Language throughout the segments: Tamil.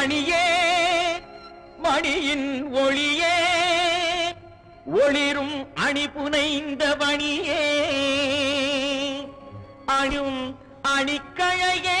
மணியே மணியின் ஒளியே ஒளிரும் அணி புனைந்த மணியே. அணும் அணிக்கழையே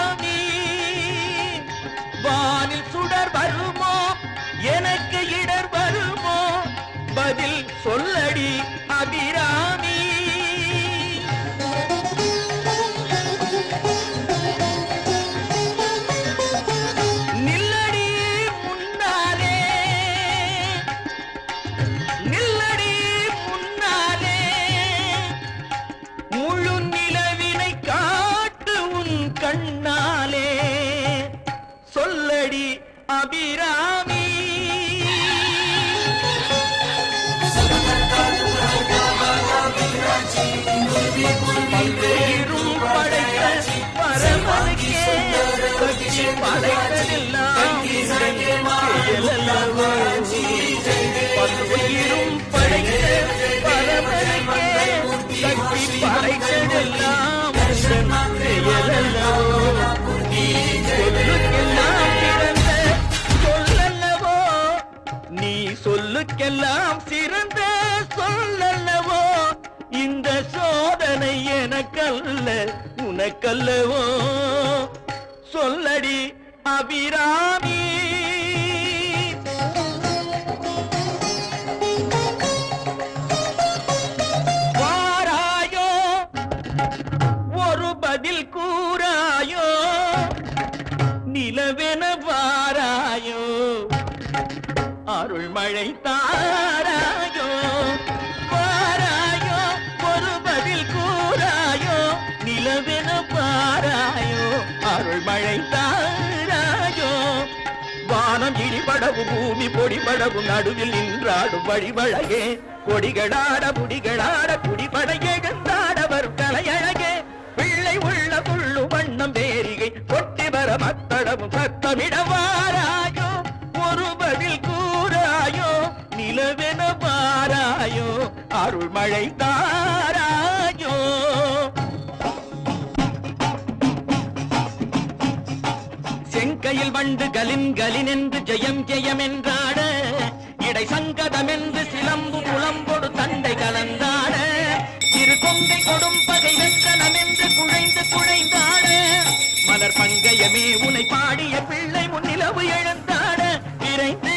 பல்வேறும் படைத்த பரமனுக்கே கட்சி படைத்ததெல்லாம் பல்வேறும் படைத்த பரமனுக்கே கட்சி படைத்ததெல்லாம் சொல்லுக்கெல்லாம் பிறந்த சொல்லல்லவோ நீ சொல்லுக்கெல்லாம் சிறந்த எனக்கல்ல உனக்கல்லவோ? சொல்லடி அபிராமி. வாராயோ ஒரு பதில் கூறாயோ? நிலவென வாராயோ? அருள்மழை தாராயோ படவு பூமி பொடி படவு நடுவில் நின்றாடும் வழிவழகே. கொடிகளாட புடிகளாட குடிபடையே கந்தாடவர் கலையழகே. பிள்ளை உள்ள புள்ளு வண்ணம் வேரிகை கொட்டி வர மத்தடமும் சத்தமிடவாராயோ. ஒரு பதில் கூறாயோ நிலவென பாராயோ. அருள்மழை தாராயோ வண்டு கலின் கலின் என்று ஜெயம் ஜெயம் என்றாட இடை சங்கதம் என்று சிலம்பு புலம்பொடு தண்டை கலந்தாட திரு கொங்கை கொடும் பகை என்று குழைந்து குழைந்தாட மலர் பங்கயமே உனை பாடிய பிள்ளை முன்னிலவு எழுந்தாட விரைந்து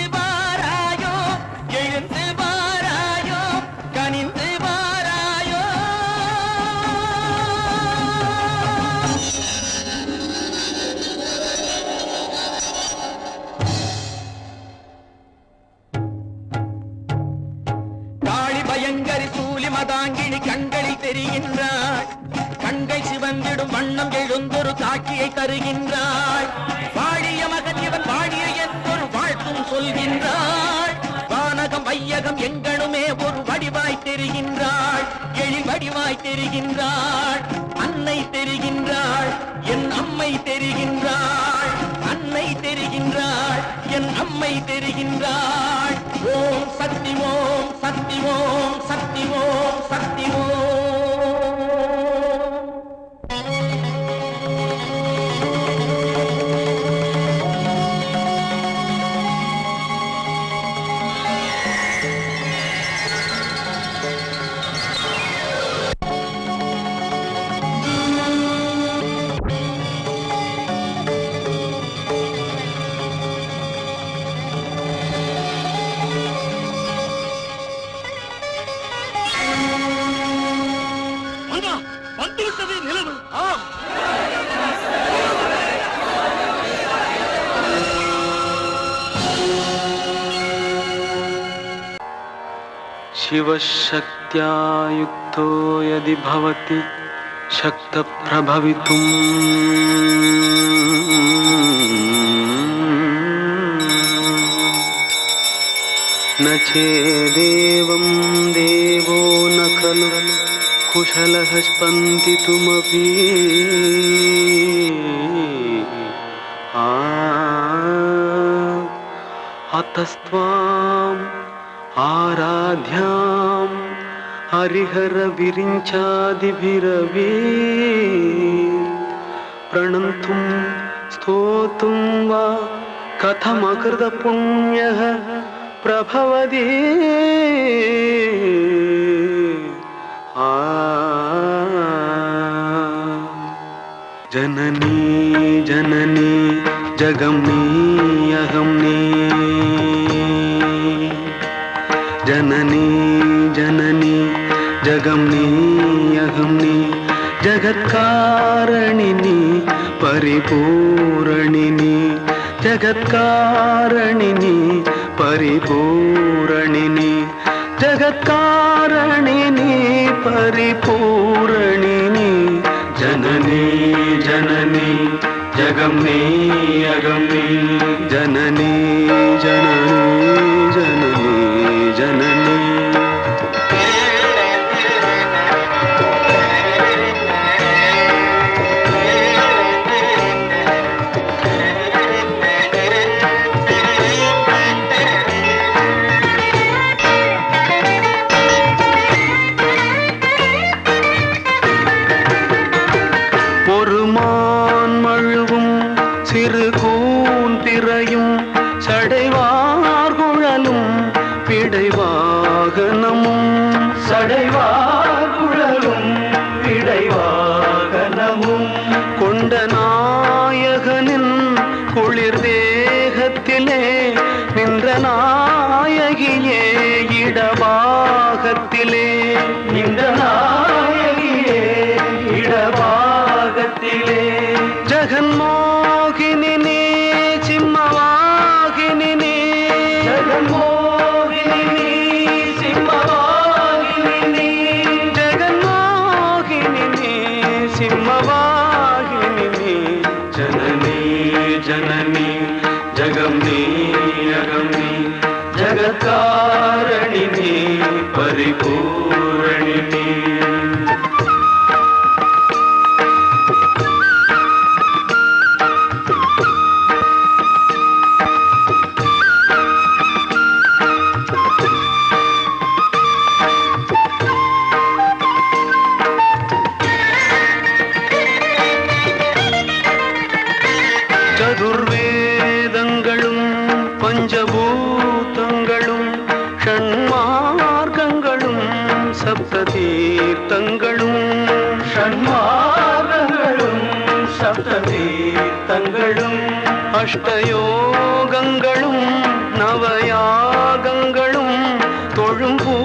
கண்களில் தெரிகின்றாள் கண்கள் சிவந்திடும் வண்ணம் எழுந்தொரு காட்சியை தருகின்றாள் வாழிய மகன் இவன் வாழிய என்றொரு வாழ்த்தும் சொல்கின்றாள் வானகம் வையகம் எங்கனுமே ஒரு வடிவாய் தெரிகின்றாள் எழில் வடிவாய் தெரிகின்றாள் தெரிகின்றாள் शिवशक्त्या युक्तो यदि भवति शक्तप्रभवितुम्। न चेदेवं देवो न खलु कुशलः स्पन्दितुमपि। अतस्त्वाम् ఆరాధ్యాం హరిహర విరించాదిభిరవే. ప్రణంతుం స్తోతుం వా కథమకృత పుణ్య ప్రభవదే జననీ జననీ జగమ్నీ అహం నీ ஜனனி ஜனனி ஜகம் நீ அகம் நீ ஜகத்காரணி நீ பரிபூரணி நீ ஜகத்காரணி நீ பரிபூரணி நீ ஜகத்காரணி நீ ஜனனி ஜனனி ஜகம் நீ அகம் நீ ஜனனி ஜனனி சடைவார்குழலும் பஞ்சபூதங்களும் ஷண்மார்க்கங்களும் சப்ததீர்த்தங்களும். ஷண்மார்க்கங்களும் சப்ததீர்த்தங்களும். அஷ்டயோகங்களும் நவயாகங்களும் தொழும் பூ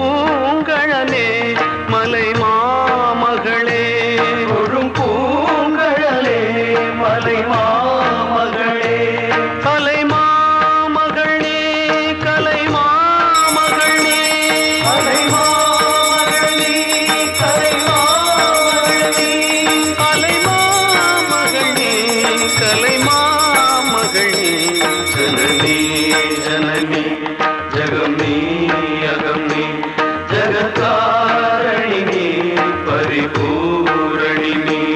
ಊರಡಿಮೆ